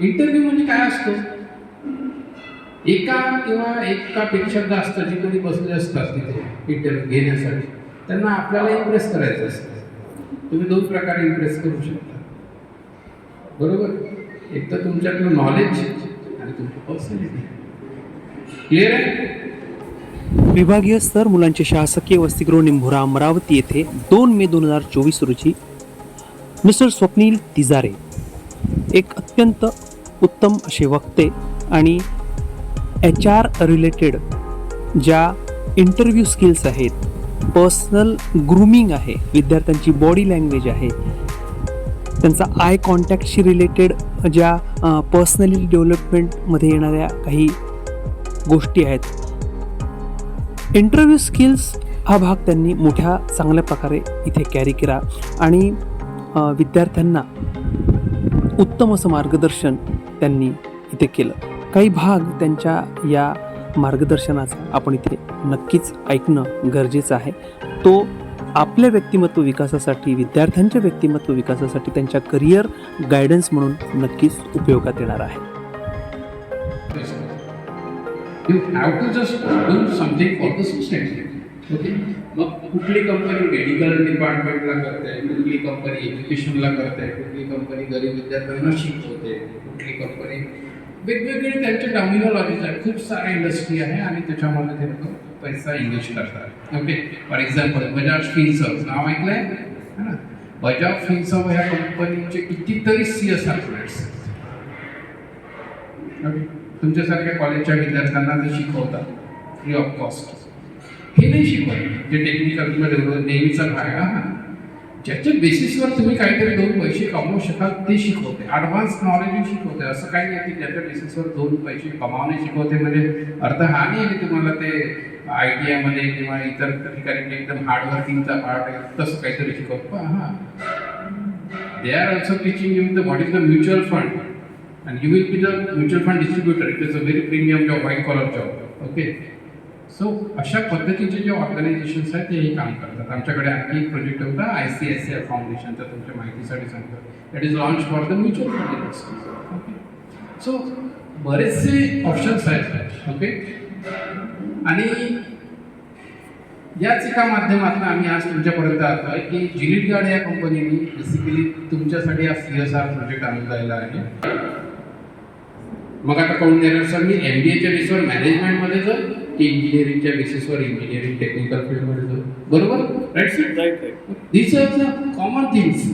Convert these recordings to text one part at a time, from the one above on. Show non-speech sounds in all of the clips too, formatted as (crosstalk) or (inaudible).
Interview म्हणजे काय असतो? एका किंवा एकापेक्षा जास्त जे कधी बसले असतात तिथे इंटरव्ह्यू घेण्यासाठी. त्यांना आपल्याला इम्प्रेस करायचं असतं. तुम्ही दोन प्रकारे इम्प्रेस करू शकता. बरोबर? एक तर तुमच्यातलं नॉलेज आणि तुमची पर्सनॅलिटी क्लिअर आहे? विभागीय स्तर मुलांचे शासकीय वसतिगृह निंभोरा अमरावती येथे दोन मे दोन हजार चोवीस रोजी मिस्टर स्वप्नील तिजारे एक अत्यंत उत्तम असे वक्ते आणि एच आर रिलेटेड ज्या इंटरव्ह्यू स्किल्स आहेत पर्सनल ग्रूमिंग आहे विद्यार्थ्यांची बॉडी लँग्वेज आहे त्यांचा आय कॉन्टॅक्टशी रिलेटेड ज्या पर्सनॅलिटी डेव्हलपमेंटमध्ये येणाऱ्या काही गोष्टी आहेत. इंटरव्ह्यू स्किल्स हा भाग त्यांनी मोठ्या चांगल्या प्रकारे इथे कॅरी केला आणि विद्यार्थ्यांना उत्तम असं मार्गदर्शन त्यांनी इथे केलं. काही भाग त्यांच्या या मार्गदर्शनाचा आपण इथे नक्कीच ऐकणं गरजेचं आहे. तो आपल्या व्यक्तिमत्व विकासासाठी विद्यार्थ्यांच्या व्यक्तिमत्व विकासासाठी त्यांच्या करिअर गायडन्स म्हणून नक्कीच उपयोगात येणार आहे. You have to just something for the society okay मग कुठली कंपनी मेडिकल डिपार्टमेंटला करते कुठली कंपनी एज्युकेशनला करते कुठली कंपनी गरीब विद्यार्थ्यांना शिकवते? कुठली कंपनी वेगवेगळे त्यांचे टर्मिनॉलॉजीज आहेत. खूप साऱ्या इंडस्ट्री आहे आणि त्याच्यामध्ये ते लोक पैसा इन्व्हेस्ट करतात. Okay for example Bajaj Finserv नाव ऐकलंय? आहे ना? बजाज फिन्सर्व ह्या कंपनीचे कितीतरी सी एस आर प्रोजेक्ट्स तुमच्यासारख्या कॉलेजच्या विद्यार्थ्यांना ते शिकवतात. फ्री ऑफ कॉस्ट हे नाही शिकवत जे टेक्निकल नेहमीचा भाग आहे. हा ज्याच्या बेसिसवर तुम्ही काहीतरी दोन पैसे कमवू शकाल ते शिकवते. ॲडव्हान्स नॉलेज शिकवते. असं काही नाही की ज्याच्या बेसिसवर दोन पैसे कमावणे शिकवते. म्हणजे अर्थ हा नाही की तुम्हाला ते आय टी आयमध्ये किंवा इतर ठिकाणी एकदम हार्डवर्किंगचा पार्ट आहे तसं काहीतरी शिकवतो. हां they are also teaching you the what is the mutual fund and you will be the mutual fund distributor it is a very premium job white collar job okay so अशा पद्धतीचे जे organisations आहेत ते हे काम करतात. आमच्याकडे आणखी एक प्रोजेक्ट होता I C S C I फाउंडेशनचा तुमच्या माहितीसाठी सांगतो. That is launch for the mutual fund industry okay so बरेचसे ऑप्शन्स आहेत. ओके आणि याच एका माध्यमातून आम्ही आज तुमच्यापर्यंत आलो आहे की जिलिट गार्ड या कंपनीने बेसिकली तुमच्यासाठी हा सी एस आर प्रोजेक्ट आणलेला आहे. मग आता कोण देणार? सर मी एम बी एच्या बेसवर मॅनेजमेंटमध्ये जर की इंजिनिअरिंगच्या बेसिसवर इंजिनिअरिंग टेक्निकल फील्डमध्ये जाऊ. बरोबर? Common things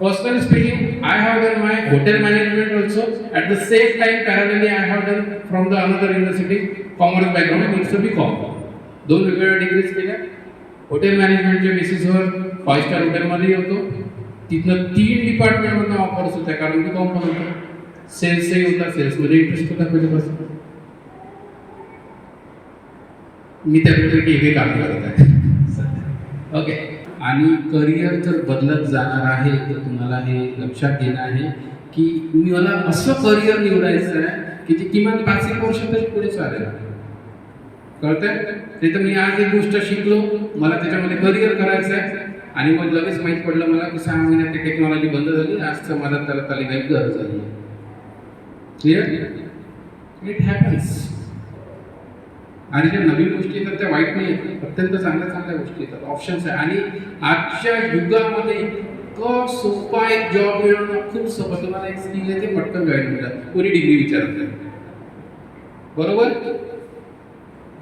personal speaking I have done my hotel management also at the same time parallelly I have done from the another university commerce background it's to be common दोन वेगवेगळ्या degrees केल्या hotel मॅनेजमेंटच्या बेसिसवर five star हॉटेलमध्ये होतो तिथनं तीन डिपार्टमेंटमधून वापर सुद्धा कारण की कॉमन होतं. सेल्सही होता सेल्समध्ये इंटरेस्ट होता पहिल्यापासून मी त्यापैकी टी व्ही काम करत आहे ओके आणि करिअर जर बदलत जाणार आहे तर तुम्हाला हे लक्षात घेणं आहे की मला असं करिअर निवडायचं आहे की ते किमान पाच एक वर्ष तरी पुढे चालेल. कळतंय? ते तर मी आज एक गोष्ट शिकलो मला त्याच्यामध्ये करिअर करायचं आहे आणि मग लगेच माहीत पडलं मला की सहा महिन्यात ती टेक्नॉलॉजी बंद झाली आजचं मला त्याला त्याला काही गरज झाली क्लिअर इट हॅपन्स आणि ज्या नवीन गोष्टी येतात त्या वाईट नाही आहेत अत्यंत चांगल्या चांगल्या गोष्टी येतात. ऑप्शन्स आहे. आणि आजच्या युगामध्ये इतकं सोपा एक जॉब मिळवणं खूप सोपं. तुम्हाला एक स्किल आहे ते पटकन जॉईन मिळतात कोणी डिग्री विचारत नाही. बरोबर?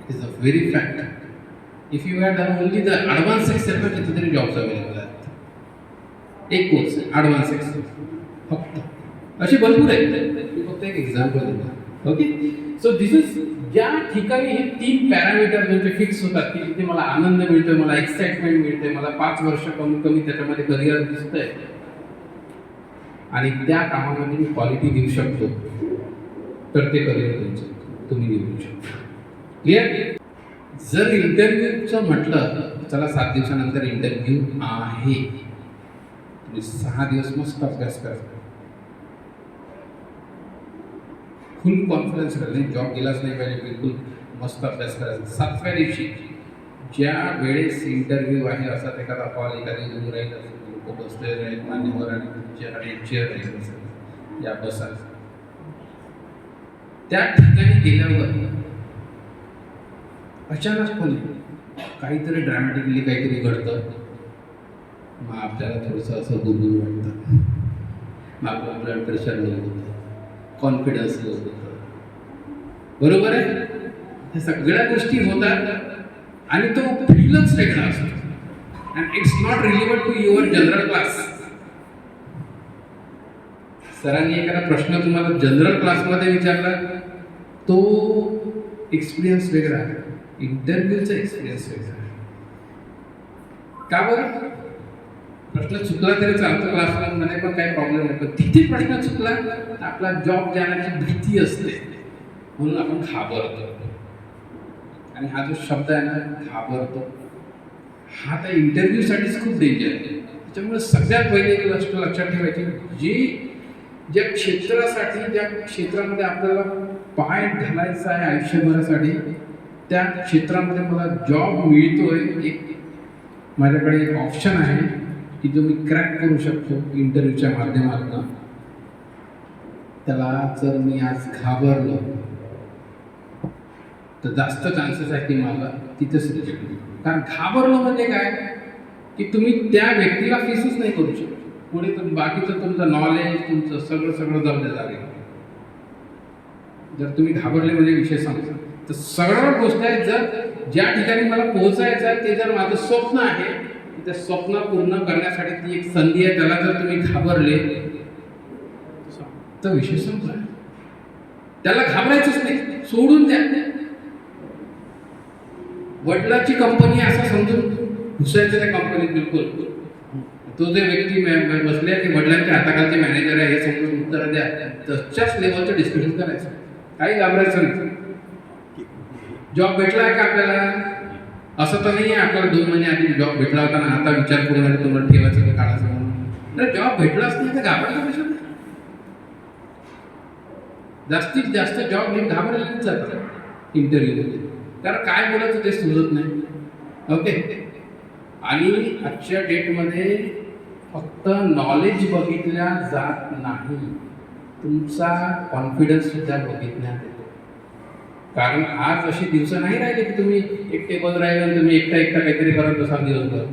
It is a very fact if you had done only the advance Excel तर तिथे तरी जॉब्स अवेलेबल आहेत. एक कोर्स आहे. ॲडव्हान्स एक्सेल फक्त. असे भरपूर आहेत. मी फक्त एक एक्झाम्पल देतो. ओके सो दिस इज ज्या ठिकाणी हे तीन पॅरामीटर ज्यांचे फिक्स होतात की जिथे मला आनंद मिळतोय मला एक्साइटमेंट मिळते मला पाच वर्ष कमी कमी त्याच्यामध्ये करिअर दिसतंय. आणि त्या कामामध्ये मी क्वालिटी देऊ शकतो. तर ते करिअर तुमचं तुम्ही निवडू शकता. क्लिअर जर इंटरव्ह्यूचं म्हटलं चला सात दिवसानंतर इंटरव्ह्यू आहे. तुम्ही सहा दिवस मस्त अभ्यास करा. फुल कॉन्फिडन्स नाही जॉब गेलाच नाही पाहिजे बिलकुल मस्त अभ्यास करायचा. सातव्या दिवशी ज्या वेळेस इंटरव्ह्यू आहे असा एखादा कॉल एखादी दूर राहील लोक बसले राहील मान्यवर आणि चेअर चेअर राहील असेल या बसात. त्या ठिकाणी गेल्यावर अचानकपणे काहीतरी ड्रॅमॅटिकली काहीतरी घडतं. मग आपल्याला थोडंसं असं गुबून वाटतं. मग आपलं ब्लड प्रेशर लो होतं. कॉन्फिडन्स लूज होतो. बरोबर आहे? ह्या सगळ्या गोष्टी होतात आणि तो फीलच वेगळा असतो. And it's not relevant to your general class सरांनी एखादा प्रश्न तुम्हाला जनरल क्लासमध्ये विचारला तो एक्सपिरियन्स वेगळा. आहे इंटरव्ह्यूचा एक्सपिरियन्स वेगळा. आहे का बरं? प्रश्न चुकला तरी चालतो क्लासमध्ये पण काही प्रॉब्लेम नाही. पण तिथे प्रश्न चुकला तर आपला जॉब जाण्याची भीती असते. म्हणून आपण घाबरतो. आणि हा जो शब्द आहे ना घाबरतो. हा त्या इंटरव्ह्यूसाठीच खूप डेंजर आहे. त्याच्यामुळे सगळ्यात पहिले एक गोष्ट लक्षात ठेवायची जी ज्या क्षेत्रासाठी ज्या क्षेत्रामध्ये आपल्याला पाय घालायचा आहे आयुष्यभरासाठी त्या क्षेत्रामध्ये मला जॉब मिळतोय. एक माझ्याकडे एक ऑप्शन आहे. की जो मी क्रॅक करू शकतो इंटरव्ह्यूच्या माध्यमातून त्याला जर मी आज घाबरलो तर जास्त चान्सेस आहे की मला तिथेच रिजेक्ट कारण घाबरलो म्हणजे काय? की तुम्ही त्या व्यक्तीला फेसच नाही करू शकत. पुढे तुम बाकीचं तुमचं नॉलेज तुमचं सगळं सगळं जाऊ द्या जर तुम्ही घाबरले म्हणजे विषय सांगता तर सगळं गोष्ट आहे जर ज्या ठिकाणी मला पोहोचायचं आहे ते जर माझं स्वप्न आहे त्या स्वप्न पूर्ण करण्यासाठी ती एक संधी आहे त्याला जर तुम्ही घाबरले तर विषय संपला. त्याला घाबरायचंच नाही सोडून द्या. वडिलाची कंपनी असं समजून घुसायचं त्या कंपनीत बिलकुल. तो जे व्यक्ती बसले की वडिलांच्या हाताखालचे मॅनेजर आहे हे समजून उत्तर द्या. तशाच लेवलचं डिस्कशन करायचं. काही घाबरायचं नाही. जॉब भेटला आहे का आपल्याला? असं तर नाही आहे आपल्याला दोन महिने आधी जॉब भेटला होता ना आता विचार करून आले तुम्हाला ठेवायचं का काढायचं म्हणून? नाही जॉब भेटलाच नाही तर घाबरला पाहिजे जास्तीत जास्त जॉब हे घाबरलेलेच जातात इंटरव्ह्यूमध्ये कारण काय बोलायचं ते समजत नाही. ओके आणि आजच्या डेटमध्ये फक्त नॉलेज बघितल्या जात नाही. तुमचा कॉन्फिडन्स सुद्धा बघितण्यात येतो कारण आज अशी दिवस नाही राहिले की तुम्ही एक टेबल राहिले आणि तुम्ही एकटा एकटा काहीतरी करत बसाल दिवसभर.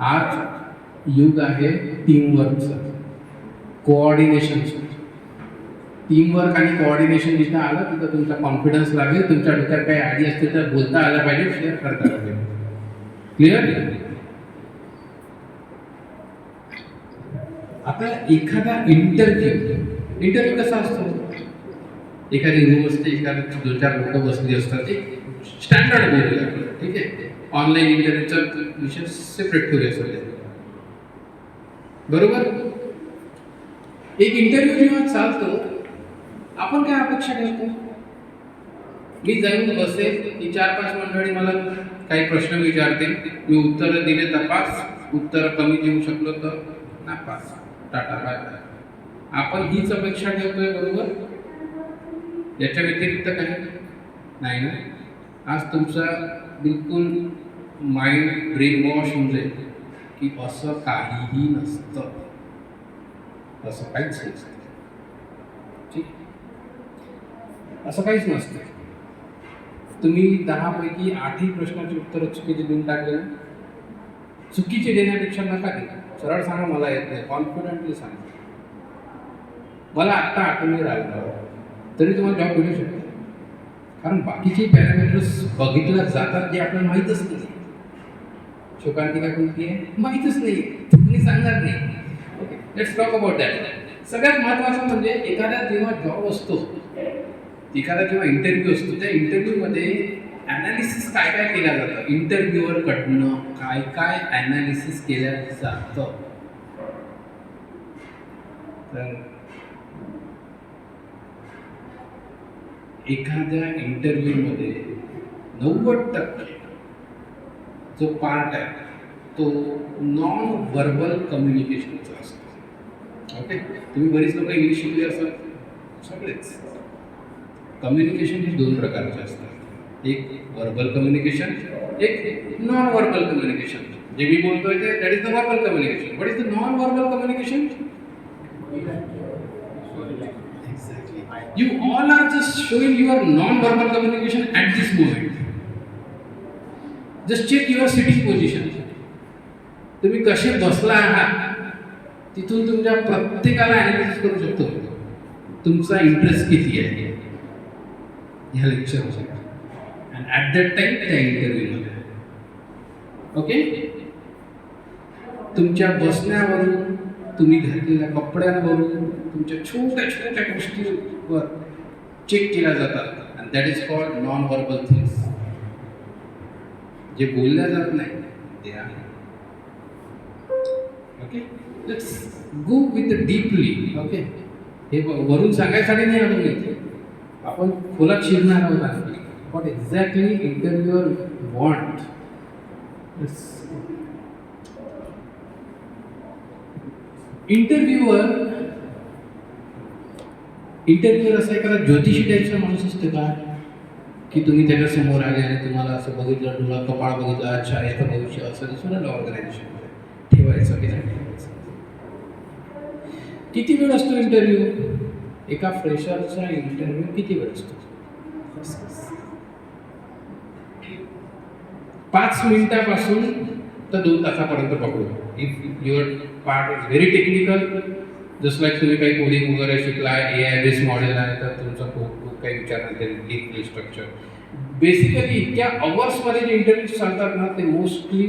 आज युग आहे टीमवर्कचं कोऑर्डिनेशनचं टीमवर्क आणि कोऑर्डिनेशन जिथं आलं तिथं तुमचा कॉन्फिडन्स लागेल तुमच्या डोक्यात काही आयडिया असतील तर बोलता आलं पाहिजे शेअर करता पाहिजे. क्लिअर आता एखादा इंटरव्ह्यू इंटरव्ह्यू कसा असतो? एखादी रूम असते एखादी दोन चार लोक बसली असतात ते स्टँडर्ड बोलूया ठीक आहे? ऑनलाईन इंटरव्ह्यूचा विषय सेपरेट ठेवूया सगळे बरोबर? एक इंटरव्ह्यू जेव्हा चालतो आपण काय अपेक्षा करतो? मी जाऊन बसेल की चार पाच मंडळी मला काही प्रश्न विचारते मी उत्तरं दिले तपास उत्तर कमी देऊ शकलो तर नापास. टाटा बाय आपण हीच अपेक्षा ठेवतोय बरोबर? याच्या व्यतिरिक्त काही नाही ना? आज तुमचा बिलकुल माइंड ब्रेन वॉश होऊन जाईल की असं काहीही नसतं. असं काहीच नसतं. ठीक? असं काहीच नसतं. तुम्ही दहापैकी आठही प्रश्नाची उत्तरं चुकीची देऊन टाकले ना? चुकीचे देण्यापेक्षा नका दे सरळ सांगा मला येत नाही. कॉन्फिडेंटली सांगा. मला आत्ता आठवणी राहिलं तरी तुम्हाला जॉब भेटू शकतो. कारण बाकीचे पॅरामीटर्स बघितल्या जातात जे आपल्याला माहीतच नाही. शोकांतिका कोणती आहे? माहीतच नाही. तुम्ही सांगणार नाही. Okay let's talk about that सगळ्यात महत्त्वाचं म्हणजे एखादा जेव्हा जॉब असतो एखादा जेव्हा इंटरव्ह्यू असतो त्या इंटरव्ह्यूमध्ये ॲनालिसिस काय काय केलं जातं? इंटरव्ह्यूवर कडनं काय काय ॲनालिसिस केलं जातं? तर एखाद्या इंटरव्ह्यूमध्ये नव्वद टक्के जो पार्ट आहे तो नॉन व्हर्बल कम्युनिकेशनचा असतो. ओके तुम्ही बरीच लोक इंग्लिश शिकले असाल. सगळेच. कम्युनिकेशन हे दोन प्रकारचे असतात. एक व्हर्बल कम्युनिकेशन एक नॉन व्हर्बल कम्युनिकेशन जे मी बोलतोय ते that is the verbal communication what is the non verbal communication You all are just showing your non-verbal communication at this moment. Just check your sitting position. तुम्ही कसे बसला आहात? तिथून तुमच्या प्रत्येकाला अनालिसिस करू शकतो. तुमचा इंटरेस्ट किती आहे? ह्या लेक्चरमध्ये अँड ॲट दॅट टाईम त्या इंटरव्ह्यूमध्ये ओके तुमच्या बसण्यावरून तुम्ही घातलेल्या कपड्यांवरून तुमच्या छोट्या छोट्या गोष्टीवर चेक केल्या जातात. And that is called non verbal things जे बोलल्या जात नाही ते आहे. Okay let's go with deeply okay हे वरून सांगायसाठी नाही आणून मी आपण खोलात शिरणार आहोत आणखी what exactly interviewer want interviewer interviewer असा एखादा ज्योतिषी टाईपचा माणूस असतो का? की तुम्ही त्याच्यासमोर आले आणि तुम्हाला असं बघितलं डोळा कपाळ बघितलं अच्छा याचं भविष्य असं दिसून आलं ऑर्गनायझेशन ठेवायचं की नाही ठेवायचं? किती वेळ असतो इंटरव्ह्यू एका फ्रेशरचा इंटरव्ह्यू किती वेळ असतो? पाच मिनिटापासून तर दोन तासापर्यंत पकडू. If your part is very technical जसं लाईक तुम्ही काही कोडिंग वगैरे शिकला ए आय बेस मॉडेल आहे तर तुमचा खूप खूप काही विचार ते डीपली स्ट्रक्चर बेसिकली इतक्या अवर्समध्ये जे इंटरव्ह्यूज चालतात ना ते मोस्टली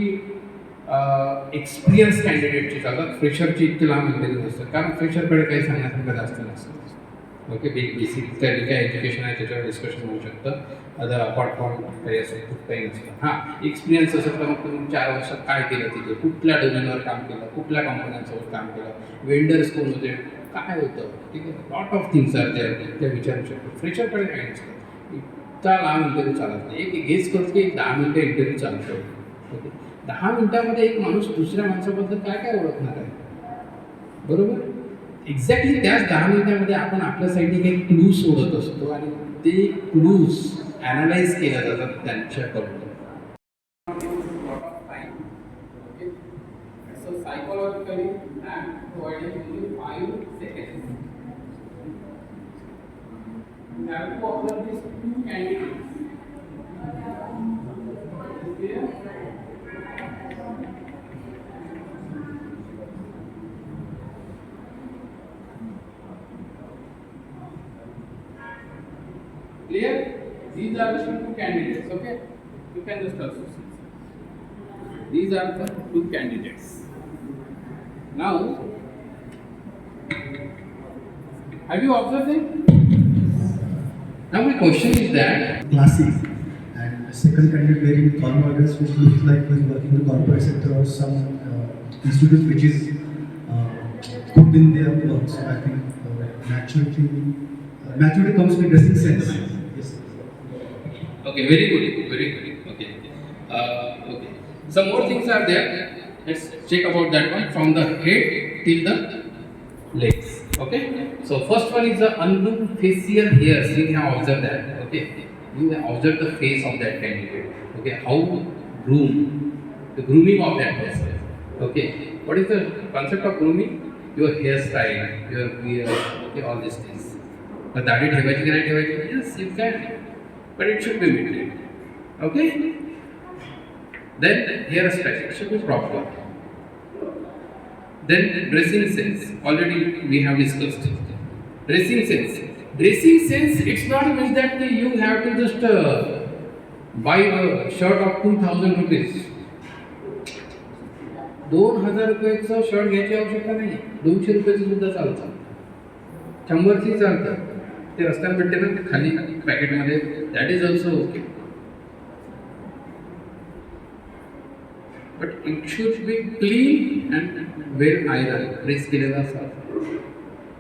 एक्सपिरियन्स कॅन्डिडेटचे चालतात. फ्रेशरचे इतके लांब इंटरव्ह्यू नसतात. कारण फ्रेशरकडे काही सांगण्यासारखं जास्त नसतं. ओके बेसिक काही काय एज्युकेशन आहे त्याच्यावर डिस्कशन होऊ शकतं. अदर अपार्ट फ्रॉम काही असेल खूप काही नसतं हां एक्सपिरियन्स असेल तर मग तुम्ही चार वर्षात काय केलं तिथे? कुठल्या डोमेनवर काम केलं? कुठल्या कंपन्यांसोबत काम केलं? वेंडर्स कोण होते? काय होतं? ठीक आहे लॉट ऑफ थिंग्स आर त्या त्या विचारू शकतो. फ्रेशरकडे काय नसतं इतका लांब इंटरव्ह्यू चालत नाही. एक गेस करतो की एक दहा मिनटं इंटरव्ह्यू चालतो. ओके. दहा मिनटामध्ये एक माणूस दुसऱ्या माणसाबद्दल काय काय ओळखणार आहे? बरोबर? एक्झॅक्टली त्याच दहा मिनिटामध्ये आपण आपल्या साईडने काही क्लूज सोडत असतो आणि ते क्लूज एनालाइज केलं जातं है tension per okay so psychologically and providing in to observe this to candidates These are the two candidates, okay? You can just also see. These are the two candidates. Now, have you observed them? Now my question is that classic. And the second candidate wearing formal dress, which looks like he's working in the corporate sector or some uh, institute which is uh, good in their work. So I think uh, maturity, uh, maturity comes with dressing sense. Yes. Okay, very good, very good. Okay. Uh, okay. Some more things are there. Let's check about that one from the head till the legs. Okay. So first one is the ungroomed facial hairs. You have observed that. Okay. You have observed the face of that candidate. Okay. How groom, the grooming of that person. Okay. What is the concept of grooming? Your hairstyle, your beard, okay, all these things. तर दाढी ठेवायची की नाही ठेवायची yes you can but it should be maintained. Okay? Then hairstyle, should be proper. Then dressing sense, already we have discussed. Dressing sense. Dressing sense, it's not means that you have to just uh, buy a shirt of 2000 rupees. दोन हज़ार रुपयाचं shirt घ्यायची आवश्यकता नाही दोनशे रुपयाचं सुद्धा चालतं शंभरची चालतं ते रस्त्यावर भेटते ना ते खाली पॅकेटमध्ये that is also okay but it should be clean and well iron press केलेला असा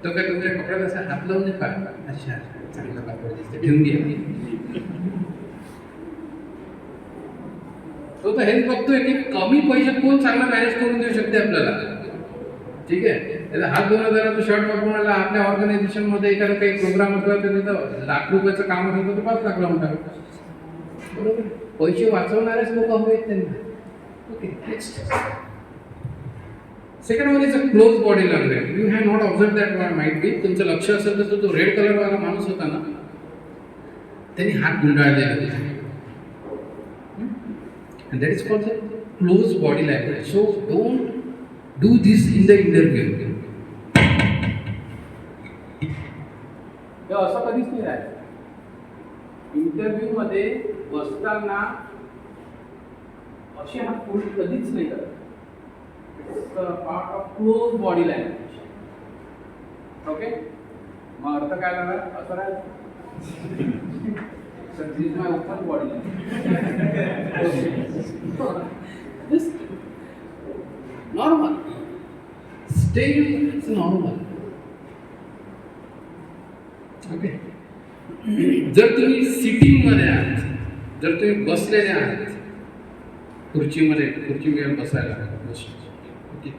तो काय तुमच्या कपड्यात असा हात लावून पाय अच्छा चांगला कापड दिसते ठेवून घ्या. तो तर हेच बघतोय की कमी पैशात कोण चांगला मॅनेज करून देऊ शकते आपल्याला? ठीक आहे? त्याला हात दोन तो शर्ट वापरून आला आपल्या ऑर्गनायझेशनमध्ये एखादा काही प्रोग्राम असला तर तिथं लाख रुपयाचं काम असेल तर पाच लाख लावून टाका बरोबर पैसे वाचवणारेच लोक हवेत आहेत त्यांना. Okay next second one is a close body language you have not observe that why might be तुमचं लक्ष असेल तर तो रेड कलरवाला माणूस होता ना त्यांनी हात गुंडाळले होते and that is called the body body language. So don't do this in the interview. हे असं कधीच नाही राहायचं इंटरव्ह्यूमध्ये बसताना असे हा पुढे कधीच नाही करत. Part of close body language okay मग अर्थ काय लागणार असं राहायचं (laughs) Sir, this is my open (laughs) okay. जर तुम्ही सिटिंगमध्ये आहात जर तुम्ही बसलेले आहात खुर्चीमध्ये खुर्चीमध्ये बसायला ओके.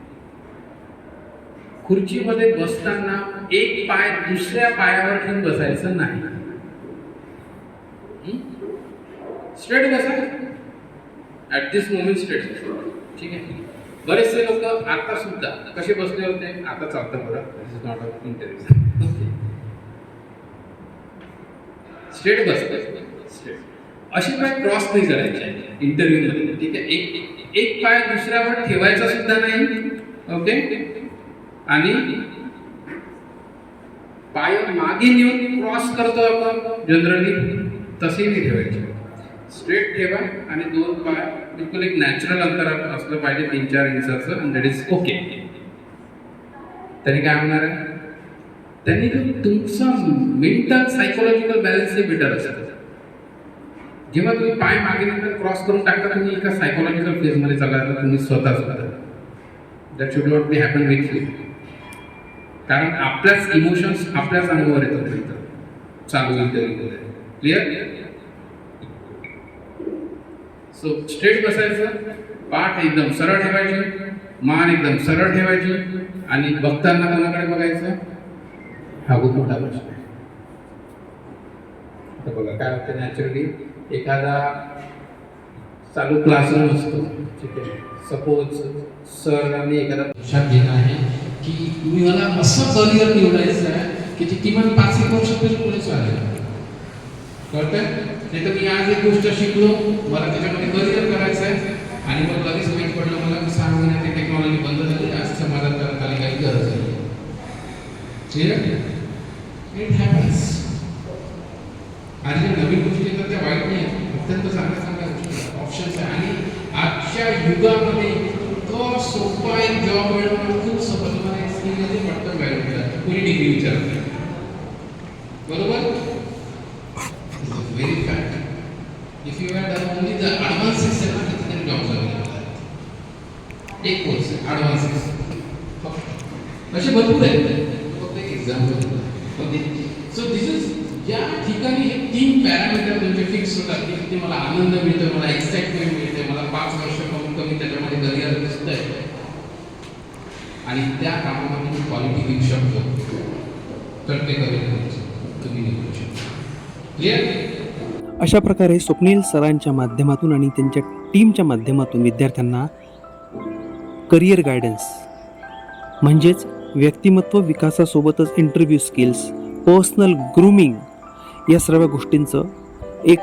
खुर्चीमध्ये बसताना एक पाय दुसऱ्या पायावर ठेवून बसायचं नाही. स्ट्रेट बसा. ऍट दिस मोमेंट स्ट्रेट ठीक आहे? बरेचसे लोक आता सुद्धा कसे बसले होते? आता चालतं बरं this is not a interview straight बसतात स्ट्रेट. अशी पाय क्रॉस नाही करायचे. इंटरव्ह्यू मध्ये. ठीक आहे? एक एक पाय दुसऱ्यावर ठेवायचा सुद्धा नाही. ओके आणि पाय मागे नेऊन क्रॉस करतो आपण. जनरली तसे नाही ठेवायचे. स्ट्रेट ठेवा आणि दोन पाय बिलकुल एक नॅचरल अंतर असलं पाहिजे. तीन चार इंचाचं. दॅट इज ओके तरी काय होणार आहे? त्यांनी तुमचा मेंटल सायकोलॉजिकल बॅलन्स हे बेटर असतं. जेव्हा तुम्ही पाय मागे नंतर क्रॉस करून टाकता तुम्ही एका सायकोलॉजिकल फेजमध्ये चालला जाता तुम्ही स्वतः स्वतः that should not be happen with you कारण आपल्याच इमोशन्स आपल्याच अंगावर येतात नंतर चालू इंटरव्ह्यूमध्ये क्लिअर सो स्ट्रेट बसायचं पाठ एकदम सरळ ठेवायची मान एकदम सरळ ठेवायची आणि बघताना कोणाकडे बघायचं? हा खूप मोठा प्रश्न आहे. आता बघा काय होतं नॅचरली एखादा चालू क्लासरूम असतो ठीक आहे सपोज सरांनी एखादा लक्षात घेणं आहे की मला असं करिअर निवडायचं आहे की ते किमान पाच एक वर्ष तरी पुढे चालेल. कळतंय? नाही तर मी आज एक गोष्ट शिकलो मला त्याच्यामध्ये करिअर करायचं आहे आणि मग लगेच माहीत पडलं मला की सहा महिन्यात टेक्नॉलॉजी बंद झाली आज समाजात त्याला काही गरज नाही. आहे इट हॅपन्स आणि ज्या नवीन गोष्टी येतात त्या वाईट नाही अत्यंत चांगल्या चांगल्या गोष्टी ऑप्शन्स आहे आणि आजच्या युगामध्ये इतकं सोपा एक जॉब मिळवणं खूप सोपं तुम्हाला एक स्किलमध्ये पटकन व्हॅल्यू मिळतात कोणी डिग्री विचारत बरोबर? Very fact if you had done only the advance section ना तिथे जॉब एक कोर्स आहे ॲडव्हान्स असे भरपूर आहेत फक्त एक example okay so this is या ठिकाणी हे तीन पॅरामीटर तुमचे फिक्स होतात की किती मला आनंद मिळतोय मला एक्साइटमेंट मिळते मला पाच वर्ष कमीत कमी त्याच्यामध्ये करिअर दिसतंय. आणि त्या कामामध्ये मी क्वालिटी देऊ शकतो. तर ते करिअर तुम्ही निघू शकता. क्लिअर अशा प्रकारे स्वप्नील सरांच्या माध्यमातून आणि त्यांच्या टीमच्या माध्यमातून विद्यार्थ्यांना करिअर गायडन्स म्हणजेच व्यक्तिमत्व विकासासोबतच इंटरव्ह्यू स्किल्स पर्सनल ग्रूमिंग या सर्व गोष्टींचं एक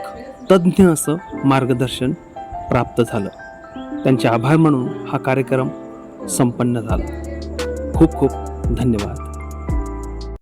तज्ज्ञ असं मार्गदर्शन प्राप्त झालं. त्यांचे आभार म्हणून हा कार्यक्रम संपन्न झाला. खूप खूप धन्यवाद.